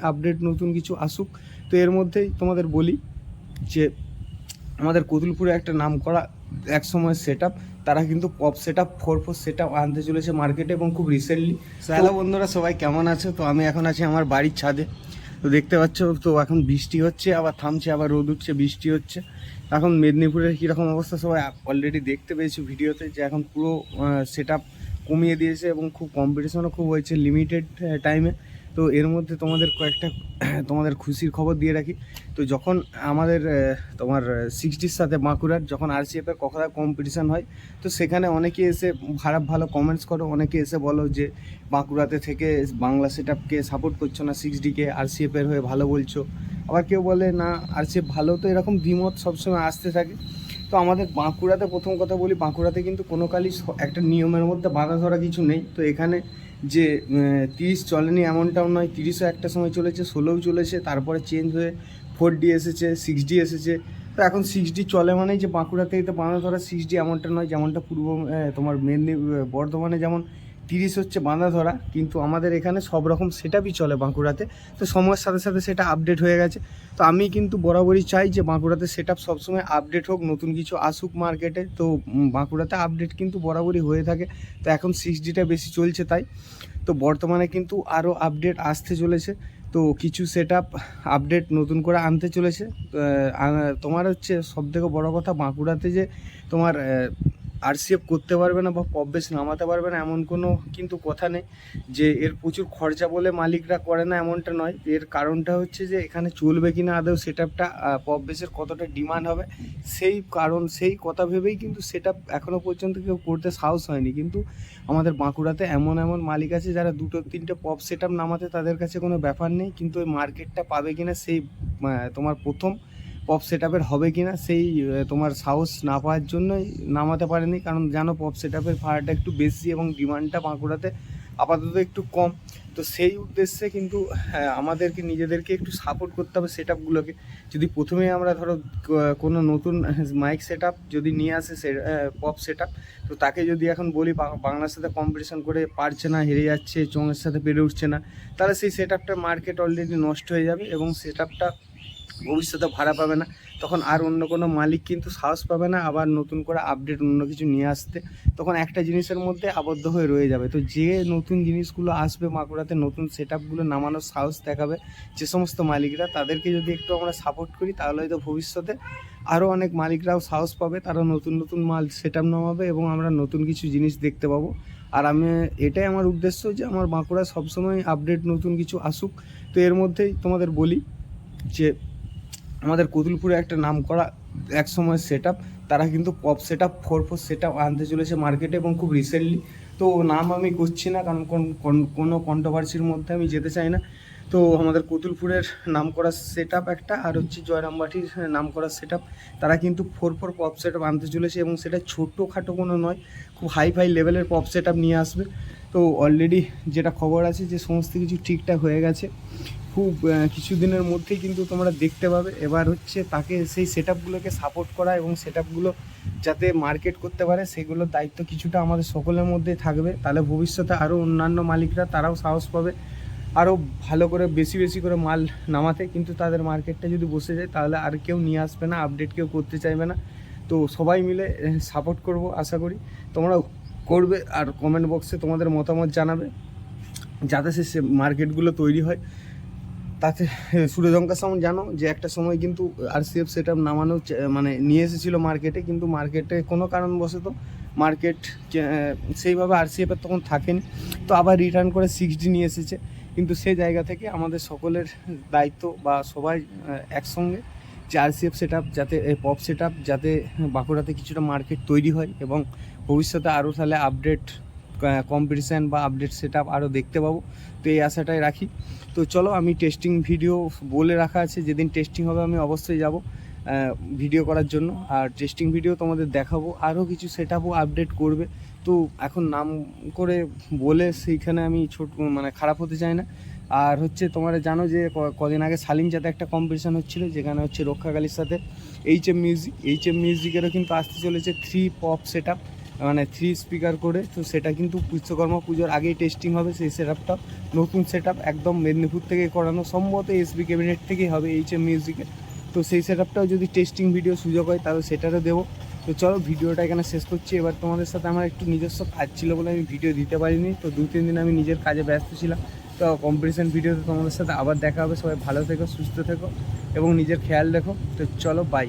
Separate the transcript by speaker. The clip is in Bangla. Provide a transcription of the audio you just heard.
Speaker 1: আপডেট নতুন কিছু আসুক, তো এর মধ্যেই তোমাদের বলি যে আমাদের কতুলপুরে একটা নাম করা এক সময় সেট তারা কিন্তু pop set up four four set আনতে চলেছে মার্কেটে এবং খুব রিসেন্টলি হ্যালো বন্ধুরা, সবাই কেমন আছে? তো আমি এখন আছি আমার বাড়ির ছাদে। তো দেখতে পাচ্ছ, তো এখন বৃষ্টি হচ্ছে, আবার থামছে, আবার রোদ উঠছে, বৃষ্টি হচ্ছে। এখন মেদিনীপুরের কীরকম অবস্থা সবাই অলরেডি দেখতে পেয়েছি ভিডিওতে যে এখন পুরো সেট কমিয়ে দিয়েছে এবং খুব কম্পিটিশনও খুব হয়েছে লিমিটেড টাইমে তো এর মধ্যে তোমাদের কয়েকটা, তোমাদের খুশির খবর দিয়ে রাখি। তো যখন আমাদের তোমার সিক্সটির সাথে বাঁকুড়ার যখন আরসিএফের কখনো কম্পিটিশান হয়, তো সেখানে অনেকে এসে খারাপ ভালো কমেন্টস করো, অনেকে এসে বলো যে, বাঁকুড়াতে থেকে বাংলা সেট সাপোর্ট করছ না সিক্স ডিকে আরসিএফের হয়ে ভালো বলছো? আবার কেউ বলে, না আরসিএফ ভালো। তো এরকম দ্বিমত সবসময় আসতে থাকে। তো আমাদের বাঁকুড়াতে প্রথম কথা বলি, বাঁকুড়াতে কিন্তু কোনো কালই একটা নিয়মের মধ্যে বাঁধা ধরা কিছু নেই। তো এখানে যে তিরিশ চলেনি এমনটাও নয়, তিরিশও একটা সময় চলেছে, ষোলোও চলেছে, তারপরে চেঞ্জ হয়ে ফোর ডি এসেছে সিক্স ডি এসেছে। তো এখন সিক্স ডি চলে মানেই যে বাঁকুড়াতে তো বাঁধা ধরা সিক্স ডি এমনটা নয়, যেমনটা পূর্ব তোমার মেদিনী বর্ধমানে যেমন তিরিশ হচ্ছে বাঁধা ধরা, কিন্তু আমাদের এখানে সব রকম সেটআপই চলে বাঁকুড়াতে। তো সময়ের সাথে সাথে সেটা আপডেট হয়ে গেছে। তো আমি কিন্তু বরাবরই চাই যে বাঁকুড়াতে সেট আপ সবসময় আপডেট হোক, নতুন কিছু আসুক মার্কেটে তো বাঁকুড়াতে আপডেট কিন্তু বরাবরই হয়ে থাকে। তো এখন সিক্স ডিটা বেশি চলছে তাই। তো বর্তমানে কিন্তু আরও আপডেট আসতে চলেছে। তো কিছু সেট আপ আপডেট নতুন করে আনতে চলেছে। তোমার হচ্ছে সবথেকে বড় কথা বাঁকুড়াতে যে তোমার আরসিএফ করতে পারবে না বা পপ বেশ নামাতে পারবে না, এমন কোনো কিন্তু কথা নেই যে এর প্রচুর খরচা বলে মালিকরা করে না, এমনটা নয়। এর কারণটা হচ্ছে যে এখানে চলবে কি না আদৌ সেট আপটা পপ বেসের কতটা ডিমান্ড হবে, সেই কারণ, সেই কথা ভেবেই কিন্তু সেট আপ এখনও পর্যন্ত কেউ করতে সাহস হয়নি। কিন্তু আমাদের বাঁকুড়াতে এমন এমন মালিক আছে যারা দুটো, তিনটে পপ সেট আপ নামাতে তাদের কাছে কোনো ব্যাপার নেই, কিন্তু ওই মার্কেটটা পাবে কিনা সেই তোমার প্রথম পপ সেট হবে কিনা সেই তোমার সাহস না পাওয়ার জন্যই নামাতে পারেনি। কারণ জানো পপ সেট আপের ভাড়াটা একটু বেশি এবং ডিমান্ডটা বাঁকুড়াতে আপাতত একটু কম। তো সেই উদ্দেশ্যে কিন্তু হ্যাঁ, আমাদেরকে নিজেদেরকে একটু সাপোর্ট করতে হবে সেট আপগুলোকে যদি প্রথমেই আমরা ধরো কোনো নতুন মাইক সেট যদি নিয়ে আসে সে পপ সেট তো তাকে যদি এখন বলি বাংলার সাথে কম্পিটিশন করে পারছে না হেরে যাচ্ছে চোঙের সাথে পেরে উঠছে না তাহলে সেই সেট আপটা মার্কেট অলরেডি নষ্ট হয়ে যাবে এবং সেট আপটা ভবিষ্যতে ভাড়া পাবে না। তখন আর অন্য কোনো মালিক কিন্তু সাহস পাবে না, আবার নতুন করে আপডেট অন্য কিছু নিয়ে আসতে। তখন একটা জিনিসের মধ্যে আবদ্ধ হয়ে রয়ে যাবে। তো যে নতুন জিনিসগুলো আসবে মাকুড়াতে নতুন সেট আপগুলো নামানোর সাহস দেখাবে যে সমস্ত মালিকরা। তাদেরকে যদি একটু আমরা সাপোর্ট করি, তাহলে হয়তো ভবিষ্যতে আরও অনেক মালিকরাও সাহস পাবে, তারা নতুন নতুন মাল সেট আপ নামাবে এবং আমরা নতুন কিছু জিনিস দেখতে পাবো। আর আমি এটাই আমার উদ্দেশ্য যে আমার বাঁকুড়া সবসময় আপডেট নতুন কিছু আসুক। তো এর মধ্যেই তোমাদের বলি যে আমাদের কতুলপুরে একটা নাম করা এক সময় সেট তারা কিন্তু pop set up four four set up আনতে চলেছে মার্কেটে এবং খুব রিসেন্টলি তো নাম আমি করছি না, কারণ কোন- কোন- কোনো কন্ট্রোভার্সির মধ্যে আমি যেতে চাই না। তো আমাদের কতুলপুরের নাম করা সেট একটা, আর হচ্ছে জয়রামবাটির নাম করা সেট তারা কিন্তু ফোর ফোর পপ সেট আনতে চলেছে এবং সেটা ছোটোখাটো কোনো নয়, খুব হাই ফাই লেভেলের পপ সেট নিয়ে আসবে। তো অলরেডি যেটা খবর আছে যে সমস্ত কিছু ঠিকঠাক হয়ে গেছে। খুব কিছুদিনের মধ্যেই কিন্তু তোমরা দেখতে পাবে। এবার হচ্ছে তাকে সেই সেট আপগুলোকে সাপোর্ট করা এবং সেট আপগুলো যাতে মার্কেট করতে পারে, সেগুলোর দায়িত্ব কিছুটা আমাদের সকলের মধ্যে থাকবে। তাহলে ভবিষ্যতে আরও অন্যান্য মালিকরা তারাও সাহস পাবে আরও ভালো করে, বেশি বেশি করে মাল নামাতে। কিন্তু তাদের মার্কেটটা যদি বসে যায়, তাহলে আর কেউ নিয়ে আসবে না, আপডেট কেউ করতে চাইবে না। তো সবাই মিলে সাপোর্ট করব, আশা করি। তোমরা করবে আর কমেন্ট বক্সে তোমাদের মতামত জানাবে, যাতে সে মার্কেটগুলো তৈরি হয়। তাতে সূর্যজঙ্কা সাউন্ড জানো যে একটা সময় কিন্তু আরসিএফ সেট আপ নামানো মানে নিয়ে এসেছিল মার্কেটে কিন্তু মার্কেটে কোনো কারণবশত মার্কেট সেইভাবে আর সি এফের তখন থাকেনি। তো আবার রিটার্ন করে সিক্স ডি নিয়ে এসেছে। কিন্তু সেই জায়গা থেকে আমাদের সকলের দায়িত্ব বা সবাই একসঙ্গে যে আরসিএফ সেট আপ যাতে পপ সেট আপ যাতে বাঁকুড়াতে কিছুটা মার্কেট তৈরি হয় এবং ভবিষ্যতে আরও তাহলে আপডেট কম্পিটিশান বা আপডেট সেট আরও দেখতে পাবো। তো এই আশাটাই রাখি। তো চলো, আমি টেস্টিং ভিডিও বলে রাখা আছে, যেদিন টেস্টিং হবে আমি অবশ্যই যাব ভিডিও করার জন্য। আর টেস্টিং ভিডিও তোমাদের দেখাবো, আরও কিছু সেট আপডেট করবে। তো এখন নাম করে বলে সেইখানে আমি ছোট মানে খারাপ হতে চাই না। আর হচ্ছে, তোমরা জানো যে কদিন আগে সালিমজাতে একটা কম্পিটিশান হচ্ছিল, যেখানে হচ্ছে রক্ষাকালীর সাথে H M music H M মিউজিকেরও কিন্তু আসতে চলেছে থ্রি পপ সেট মানে থ্রি স্পিকার করে, তো সেটা কিন্তু বিশ্বকর্মা পুজোর আগেই টেস্টিং হবে, সেই সেট আপটা নতুন সেট একদম মেদিনীপুর থেকে করানো সম্ভবত এসবি ক্যাবিনেট থেকেই হবে এইচ এম মিউজিকের তো সেই সেট আপটাও যদি টেস্টিং ভিডিও সুযোগ হয়, তাহলে সেটারও দেবো। তো চলো, ভিডিওটা এখানে শেষ করছি। এবার তোমাদের সাথে আমার একটু নিজস্ব কাজ ছিল বলে আমি ভিডিও দিতে পারিনি, তো দু, তিন দিন আমি নিজের কাজে ব্যস্ত ছিলাম। তো কম্পিটিশন ভিডিওতে তোমাদের সাথে আবার দেখা হবে। সবাই ভালো থেকো, সুস্থ থেকো, এবং নিজের খেয়াল রেখো। তো চলো বাই